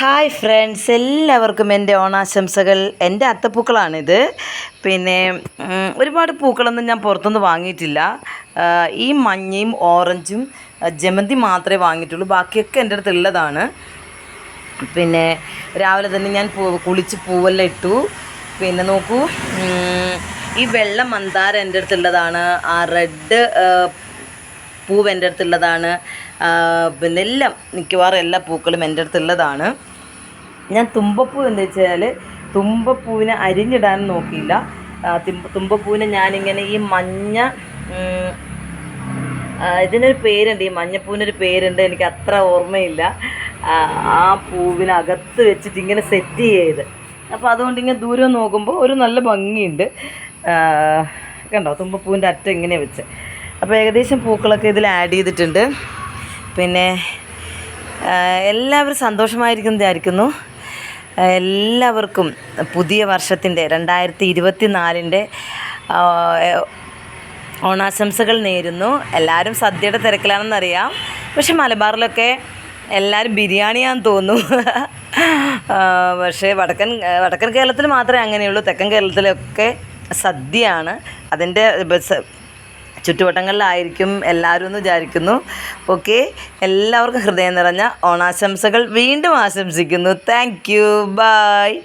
Hi friends എല്ലാവർക്കും എന്റെ ഓണാശംസകൾ. എന്റെ അത്തപ്പൂക്കളാണിത്. പിന്നെ ഒരുപാട് പൂക്കളൊന്നും ഞാൻ പുറത്തുനിന്ന് വാങ്ങിയിട്ടില്ല. ഈ മഞ്ഞയും ഓറഞ്ചും ജമന്തി മാത്രമേ വാങ്ങിയിട്ടുള്ളൂ. ബാക്കിയൊക്കെ എന്റെ അടുത്തുള്ളതാണ് പിന്നെ രാവിലെ തന്നെ ഞാൻ പൂ കുളിച്ച് പൂവെല്ലാം ഇട്ടു. പിന്നെ നോക്കൂ ഈ വെള്ള മന്ദാര എന്റെ അടുത്തുള്ളതാണ് ആ റെഡ് പൂവ് എന്റെ അടുത്തുള്ളതാണ്. പിന്നെ എല്ലാം മിക്കവാറും എല്ലാ പൂക്കളും എന്റെ അടുത്തുള്ളതാണ്. ഞാൻ തുമ്പപ്പൂ എന്ന് വെച്ചാൽ തുമ്പപ്പൂവിനെ അരിഞ്ഞിടാൻ നോക്കിയില്ല. തുമ്പപ്പൂവിനെ ഞാനിങ്ങനെ ഈ മഞ്ഞ ഇതിനൊരു പേരുണ്ട്. ഈ മഞ്ഞപ്പൂവിനൊരു പേരുണ്ട്. എനിക്ക് അത്ര ഓർമ്മയില്ല. ആ, പൂവിനകത്ത് വെച്ചിട്ട് ഇങ്ങനെ സെറ്റ് ചെയ്ത്. അപ്പോൾ അതുകൊണ്ട് ഇങ്ങനെ ദൂരം നോക്കുമ്പോൾ ഒരു നല്ല ഭംഗിയുണ്ട്. കണ്ടോ? തുമ്പപ്പൂവിന്റെ അറ്റം ഇങ്ങനെ വെച്ച്. അപ്പോൾ ഏകദേശം പൂക്കളൊക്കെ ഇതിൽ ആഡ് ചെയ്തിട്ടുണ്ട്. പിന്നെ എല്ലാവരും സന്തോഷമായിരിക്കും വിചാരിക്കുന്നു. ആ, എല്ലാവർക്കും പുതിയ വർഷത്തിന്റെ രണ്ടായിരത്തി ഇരുപത്തി നാലിന്റെ ഓണാശംസകൾ നേരുന്നു. എല്ലാവരും സദ്യയുടെ തിരക്കിലാണെന്നറിയാം. പക്ഷെ മലബാറിലൊക്കെ എല്ലാവരും ബിരിയാണിയാന്ന് തോന്നുന്നു. പക്ഷേ വടക്കൻ വടക്കൻ കേരളത്തിൽ മാത്രമേ അങ്ങനെയുള്ളൂ. തെക്കൻ കേരളത്തിലൊക്കെ സദ്യയാണ്. അതിന്റെ ചുറ്റുവട്ടങ്ങളിലായിരിക്കും എല്ലാവരും എന്ന് വിചാരിക്കുന്നു. ഓക്കെ എല്ലാവർക്കും ഹൃദയം നിറഞ്ഞ ഓണാശംസകൾ വീണ്ടും ആശംസിക്കുന്നു. Thank you by